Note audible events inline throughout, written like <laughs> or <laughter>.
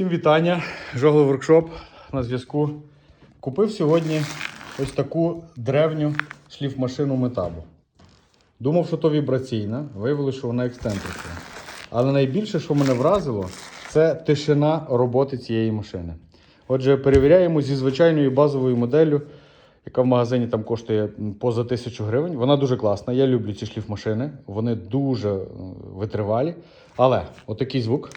Всім вітання. Жогло воркшоп на зв'язку. Купив сьогодні ось таку древню шліфмашину метабу. Думав, що то вібраційна, виявилося, що вона ексцентрична. Але найбільше, що мене вразило, це тишина роботи цієї машини. Отже, перевіряємо зі звичайною базовою моделлю, яка в магазині там коштує поза тисячу гривень. Вона дуже класна. Я люблю ці шліфмашини. Вони дуже е, витривалі. Але отакий звук.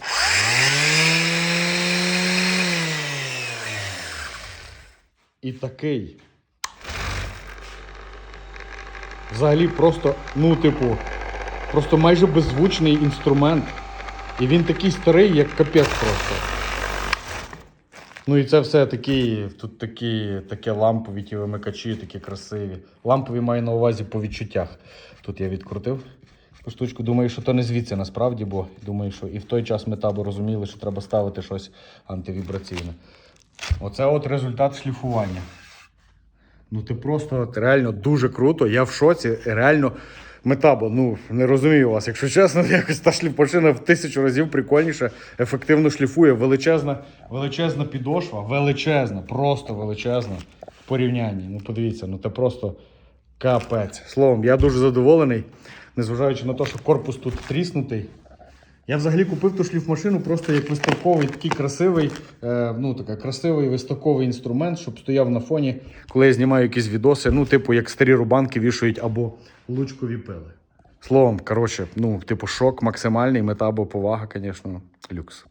І такий. Взагалі просто, ну, типу, просто майже беззвучний інструмент. І він такий старий, як капець просто. Ну і це все такі, тут такі, такі лампові ті вимикачі, такі красиві. Лампові маю на увазі по відчуттях. Тут я відкрутив таку штучку. Думаю, що то не звідси насправді, бо думаю, що і в той час ми табу розуміли, що треба ставити щось антивібраційне. Оце от результат шліфування. Ну ти просто от, реально дуже круто. Я в шоці. Реально метабо. Ну не розумію вас. Якщо чесно, <laughs> якось та шліфмашина в тисячу разів прикольніше, ефективно шліфує. Величезна, величезна підошва, величезна, просто величезна в порівнянні. Ну подивіться, ну це просто капець. Словом, я дуже задоволений, незважаючи на те, що корпус тут тріснутий. Я взагалі купив ту шліфмашину просто як виставковий такий красивий, е, ну така красивий виставковий інструмент, щоб стояв на фоні, коли я знімаю якісь відоси, ну, типу, як старі рубанки вішають або лучкові пили. Словом, коротше, ну, типу, шок максимальний, мета або повага, звісно, люкс.